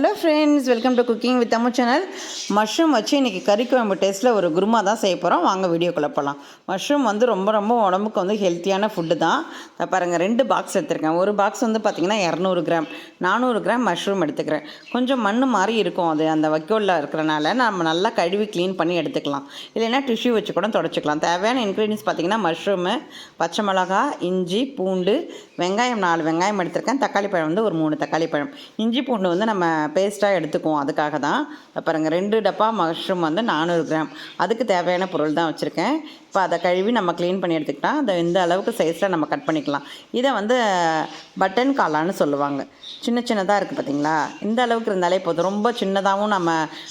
Hello friends welcome to cooking with Ammu channel mushroom வச்சு இன்றைக்கி கறி குழம்பு டேஸ்ட்டில் ஒரு குருமா தான் செய்ய போகிறோம் வாங்க வீடியோ போகலாம் மஷ்ரூம் வந்து ரொம்ப ரொம்ப உடம்புக்கு வந்து ஹெல்த்தியான ஃபுட்டு தான். பாருங்கள் ரெண்டு பாக்ஸ் எடுத்துருக்கேன். ஒரு பாக்ஸ் வந்து பார்த்திங்கன்னா இரநூறு கிராம் நானூறு கிராம் மஷ்ரூம் எடுத்துக்கிறேன். கொஞ்சம் மண் மாதிரி இருக்கும் அது அந்த வைக்கோலில் இருக்கிறனால. நம்ம நல்லா கழுவி க்ளீன் பண்ணி எடுத்துக்கலாம். இல்லைன்னா டிஷ்யூ வச்சு கூட தொடச்சிக்கலாம். தேவையான இன்க்ரீடியன்ஸ் பார்த்திங்கன்னா மஷ்ரூமு பச்சை மிளகா இஞ்சி பூண்டு வெங்காயம் நாலு வெங்காயம் எடுத்திருக்கேன். தக்காளி பழம் வந்து ஒரு மூணு தக்காளி பழம். இஞ்சி பூண்டு வந்து நம்ம பேஸ்ட்டாக எடுத்துக்குவோம். அதுக்காக தான். பாருங்கள் ரெண்டு டப்பா மஷ்ரூம் வந்து நானூறு கிராம். அதுக்கு தேவையான பொருள் தான் வச்சுருக்கேன். இப்போ அதை கழுவி நம்ம க்ளீன் பண்ணி எடுத்துக்கிட்டால் அதை இந்த அளவுக்கு சைஸில் நம்ம கட் பண்ணிக்கலாம். இதை வந்து பட்டன் காளான்னு சொல்லுவாங்க. சின்ன சின்னதாக இருக்குது பார்த்தீங்களா இந்த அளவுக்கு இருந்தாலே போதும். ரொம்ப சின்னதாகவும் நம்ம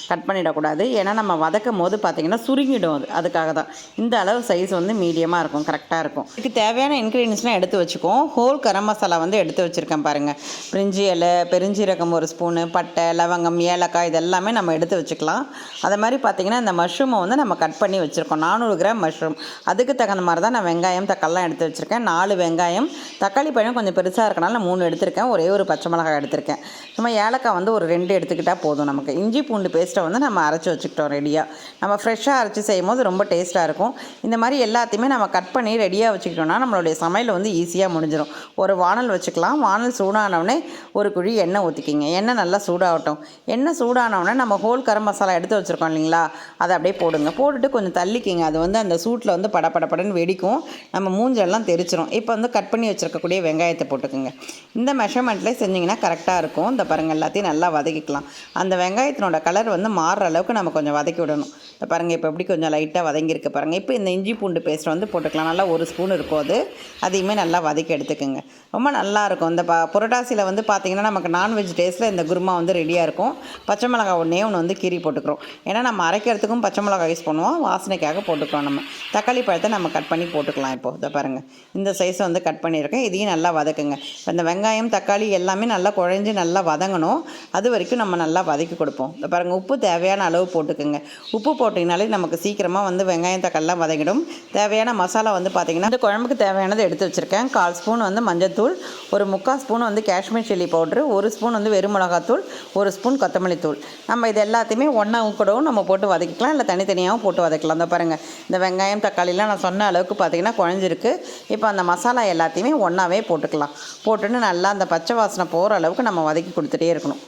கட் பண்ணிடக்கூடாது. ஏன்னா நம்ம வதக்கும் போது பார்த்திங்கன்னா சுருங்கிடும் அது. அதுக்காக தான். இந்த அளவு சைஸ் வந்து மீடியமாக இருக்கும். கரெக்டாக இருக்கும். இதுக்கு தேவையான இன்க்ரீடியன்ஸ்லாம் எடுத்து வச்சுக்குவோம். ஹோல் கரம் மசாலா வந்து எடுத்து வச்சுருக்கேன் பாருங்கள் பிரிஞ்சி இலை பெருஞ்சீரகம் ஒரு ஸ்பூனு பட்டை லவங்கம் ஏலக்காய் இதெல்லாமே நம்ம எடுத்து வச்சுக்கலாம். அது மாதிரி பார்த்திங்கன்னா இந்த மஷ்ரூமை வந்து நம்ம கட் பண்ணி வச்சுருக்கோம். நானூறு கிராம் மஷ்ரூம் அதுக்கு தகுந்த மாதிரி தான் நான் வெங்காயம் தக்காளிலாம் எடுத்து வச்சுருக்கேன். நாலு வெங்காயம் தக்காளி பழம் கொஞ்சம் பெருசாக இருக்கனால மூணு எடுத்திருக்கேன். ஒரே ஒரு பச்சை மிளகாய் எடுத்திருக்கேன். நம்ம ஏலக்காய் வந்து ஒரு ரெண்டு எடுத்துக்கிட்டால் போதும் நமக்கு. இஞ்சி பூண்டு பேஸ்ட்டை வந்து நம்ம அரைச்சி வச்சுக்கிட்டோம் ரெடியாக நம்ம ஃப்ரெஷ்ஷாக அரைச்சி செய்யும் போது ரொம்ப டேஸ்ட்டாக இருக்கும். இந்த மாதிரி எல்லாத்தையுமே நம்ம கட் பண்ணி ரெடியாக வச்சுக்கிட்டோம்னா நம்மளுடைய சமையல் வந்து ஈஸியாக முடிஞ்சிடும் ஒரு வானல் வச்சுக்கலாம். வானல் சூடானவுடனே ஒரு குழி எண்ணெய் ஊற்றிக்கிங்க எண்ணெய் நல்லா சூடாகட்டும். எண்ணெய் சூடானவுடனே நம்ம ஹோல் கரம் மசாலா எடுத்து வச்சுருக்கோம் இல்லைங்களா? அதை அப்படியே போடுங்க. போட்டுட்டு கொஞ்சம் தள்ளிக்கிங்க. அது வந்து அந்த சூட்டில் வந்து பட வெடிக்கும். நம்ம மூஞ்செல்லாம் தெரிச்சிரும். இப்போ வந்து கட் பண்ணி வச்சுருக்கக்கூடிய வெங்காயத்தை போட்டுக்கோங்க. இந்த மெஷர்மெண்ட்லேயே செஞ்சிங்கன்னா கரெக்டாக இருக்கும். இந்த பாருங்கள் எல்லாத்தையும் நல்லா வதக்கிக்கலாம். அந்த வெங்காயத்தினோட கலர் வந்து மாறுற அளவுக்கு நம்ம கொஞ்சம் வதக்கி விடணும். இந்த பாருங்கள் இப்போ எப்படி கொஞ்சம் லைட்டாக வதங்கியிருக்கு பாருங்கள் இப்போ இந்த இஞ்சி பூண்டு பேஸ்ட் வந்து போட்டுக்கலாம். நல்லா ஒரு ஸ்பூன் இருக்கும் அது. அதையுமே நல்லா வதக்கி எடுத்துக்கோங்க. ரொம்ப நல்லாயிருக்கும் இந்த ப புரட்டாசியில் வந்து பார்த்திங்கன்னா நமக்கு நான்வெஜ் டேஸ்ட்டில் இந்த குருமா வந்து ரெடியாக இருக்கும். பச்சை மிளகாய் ஒன்றே ஒன்று வந்து கீரி போட்டுக்கிறோம். ஏன்னா நம்ம அரைக்கிறதுக்கும் பச்சை மிளகாய் யூஸ் பண்ணுவோம். வாசனைக்காக போட்டுக்கிறோம் நம்ம. தக்காளி பழத்தை நம்ம கட் பண்ணி போட்டுக்கலாம் இப்போது இதை பாருங்கள் இந்த சைஸ் வந்து கட் பண்ணியிருக்கேன். இதையும் நல்லா வதக்குங்க. இப்போ இந்த வெங்காயம் தக்காளி எல்லாமே நல்லா குழஞ்சி நல்லா வதங்கணும். அது வரைக்கும் நம்ம நல்லா வதக்கி கொடுப்போம். இதை பாருங்கள் உப்பு தேவையான அளவு போட்டுக்கோங்க. உப்பு போட்டிங்கனாலே நமக்கு சீக்கிரமாக வந்து வெங்காயம் தக்காளிலாம் வதங்கிடும். தேவையான மசாலா வந்து பார்த்திங்கன்னா இந்த குழம்புக்கு தேவையானது எடுத்து வச்சுருக்கேன். கால் ஸ்பூன் வந்து மஞ்சத்தூள் ஒரு முக்கால் ஸ்பூன் வந்து காஷ்மீர் சில்லி பவுட்ரு ஒரு ஸ்பூன் வந்து வெறும் மிளகாத்தூள் ஒரு ஸ்பூன் கொத்தமல்லி தூள். நம்ம இது எல்லாத்தையுமே ஒன்றா கூடவும் நம்ம போட்டு வதக்கிக்கலாம் இல்லை தனித்தனியாகவும் போட்டு வதக்கலாம். இந்த பாருங்கள் இந்த வெங்காயம் தக்காளிலாம் நான் சொன்ன அளவுக்கு பார்த்திங்கன்னா குழஞ்சிருக்கு. இப்போ அந்த மசாலா எல்லாத்தையுமே ஒன்றாவே போட்டுக்கலாம். போட்டுன்னு நல்லா அந்த பச்சை வாசனை போகிற அளவுக்கு நம்ம வதக்கி கொடுத்துட்டே இருக்கணும்.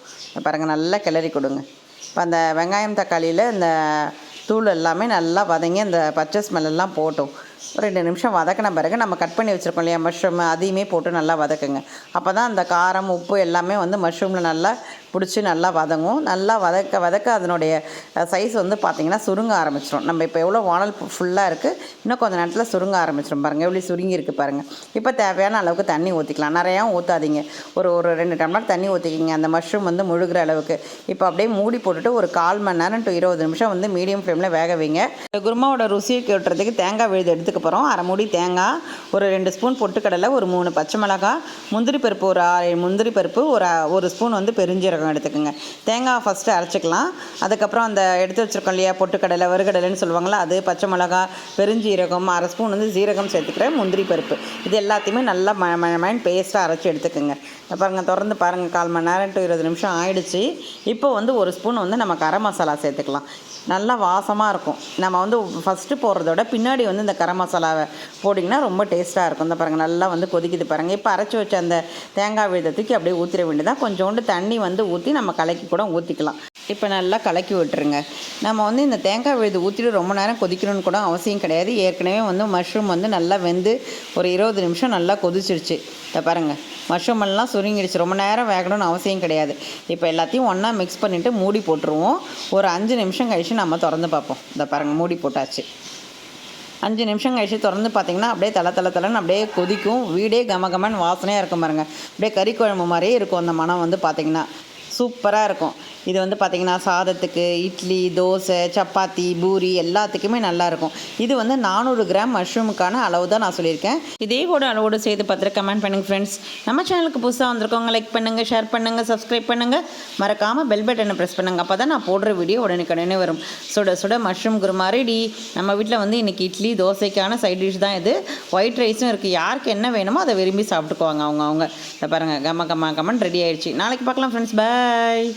பாருங்கள் நல்லா கிளறி கொடுங்க. இப்போ அந்த வெங்காயம் தக்காளியில் இந்த தூள் எல்லாமே நல்லா வதங்கி அந்த பச்சை ஸ்மெல் எல்லாம் ஒரு ரெண்டு நிமிஷம் வதக்கின பிறகு நம்ம கட் பண்ணி வச்சுருக்கோம் இல்லையா மஷ்ரூம் அதையுமே போட்டு நல்லா வதக்குங்க. அப்போ தான் அந்த காரம் உப்பு எல்லாமே வந்து மஷ்ரூமில் நல்லா பிடிச்சி நல்லா வதங்கும் நல்லா வதக்க வதக்க அதனுடைய சைஸ் வந்து பார்த்திங்கன்னா சுருங்க ஆரம்பிச்சிடும் நம்ம இப்போ எவ்வளோ வானல் ஃபுல்லாக இருக்குது இன்னும் கொஞ்சம் நேரத்தில் சுருங்க ஆரம்பிச்சிடும் பாருங்கள் எவ்வளோ சுருங்கி இருக்குது பாருங்கள் இப்போ தேவையான அளவுக்கு தண்ணி ஊற்றிக்கலாம் நிறையா ஊற்றாதீங்க ஒரு ஒரு ரெண்டு டம்ளர் தண்ணி ஊற்றிக்கிங்க அந்த மஷ்ரூம் வந்து முழுகிற அளவுக்கு. இப்போ அப்படியே மூடி போட்டுட்டு ஒரு கால் மணி நேரம் டு இருபது நிமிஷம் வந்து மீடியம் ஃப்ளேமில் வேக வைங்க. குருமாவோட ருசியை கேட்டுறதுக்கு தேங்காய் விழுது எடுத்துக்க போகிறோம் அரை மூடி தேங்காய் ஒரு ரெண்டு ஸ்பூன் பொட்டுக்கடலை ஒரு மூணு பச்சை மிளகாய் முந்திரி பருப்பு ஒரு ஆறு முந்திரி பருப்பு ஒரு ஒரு ஸ்பூன் வந்து பெருஞ்சீரகம். எடுத்துக்கோங்க. தேங்காய் ஃபஸ்ட்டு அரைச்சிக்கலாம். அதுக்கப்புறம் அந்த எடுத்து வச்சுருக்கோம் இல்லையா பொட்டுக்கடலை வறுகடலைன்னு சொல்லுவாங்களா அது பச்சை மிளகாய் பெருஞ்சீரகம் அரை ஸ்பூன் வந்து சீரகம் சேர்த்துக்கிறேன் முந்திரி பருப்பு. இது எல்லாத்தையுமே நல்லா ம ம பேஸ்ட்டாக அரைச்சி எடுத்துக்கோங்க. பாருங்கள் திறந்து பாருங்கள் கால் மணி நேரம் டு இருபது நிமிஷம் ஆயிடுச்சு. இப்போ வந்து ஒரு ஸ்பூன் வந்து நம்ம கரம் மசாலா சேர்த்துக்கலாம். நல்லா வாசமாக இருக்கும். நம்ம வந்து ஃபஸ்ட்டு போடுறதோட பின்னாடி வந்து இந்த கரம் மசாலாவை போட்டிங்கன்னா ரொம்ப டேஸ்ட்டாக இருக்கும். இந்த பாருங்கள் நல்லா வந்து கொதிக்குது பாருங்கள் இப்போ அரைச்சி வச்ச அந்த தேங்காய் விழுதை தூக்கி அப்படியே ஊற்றிட வேண்டியதான் கொஞ்சோண்டு தண்ணி வந்து ஊற்றி நம்ம கலக்கி கூட ஊற்றிக்கலாம் இப்போ நல்லா கலக்கி விட்டுருங்க. நம்ம வந்து இந்த தேங்காய் விழுது ஊற்றிட்டு ரொம்ப நேரம் கொதிக்கணும்னு கூட அவசியம் கிடையாது. ஏற்கனவே வந்து மஷ்ரூம் வந்து நல்லா வெந்து ஒரு இருபது நிமிஷம் நல்லா கொதிச்சிருச்சு. இதை பாருங்கள் மஷ்ரூம் எல்லாம் சுருங்கிடுச்சு ரொம்ப நேரம் வேகணும்னு அவசியம் கிடையாது. இப்போ எல்லாத்தையும் ஒன்றா மிக்ஸ் பண்ணிவிட்டு மூடி போட்டுருவோம். ஒரு அஞ்சு நிமிஷம் கழிச்சு நம்ம திறந்து பார்ப்போம். இந்த பாருங்கள் மூடி போட்டாச்சு. அஞ்சு நிமிஷம் கழிச்சு திறந்து பார்த்தீங்கன்னா அப்படியே தலை தலை தலைன்னு அப்படியே கொதிக்கும். வீடே கம கமன்னு வாசனையாக இருக்கும் பாருங்க. அப்படியே கறி குழம்பு மாதிரியே இருக்கும் அந்த மனம் வந்து பார்த்திங்கன்னா சூப்பராக இருக்கும் இது வந்து பார்த்திங்கன்னா சாதத்துக்கு இட்லி தோசை சப்பாத்தி பூரி எல்லாத்துக்குமே நல்லாயிருக்கும் இது வந்து நானூறு கிராம் மஷ்ரூமுக்கான அளவு தான் நான் சொல்லியிருக்கேன். இதே கூட அளவோடு செய்து பார்த்துட்டு கமெண்ட் பண்ணுங்கள் ஃப்ரெண்ட்ஸ் நம்ம சேனலுக்கு புதுசாக வந்திருக்கவங்க லைக் பண்ணுங்கள் ஷேர் பண்ணுங்கள் சப்ஸ்கிரைப் பண்ணுங்கள் மறக்காமல் பெல் பட்டனை ப்ரெஸ் பண்ணுங்கள் அப்போ தான் நான் போடுற வீடியோ உடனே வரும். சுட சுட மஷ்ரூம் குருமா ரெடி நம்ம வீட்டில் வந்து இன்றைக்கி இட்லி தோசைக்கான சைட் டிஷ் தான் இது. ஒயிட் ரைஸும் இருக்குது யாருக்கு என்ன வேணுமோ அதை விரும்பி சாப்பிட்டுக்குவாங்க அவங்க அவங்க. இதை பாருங்கள் கம்ம கம்மா கம்மன் ரெடி ஆயிடுச்சு. நாளைக்கு பார்க்கலாம் ஃப்ரெண்ட்ஸ் பாய்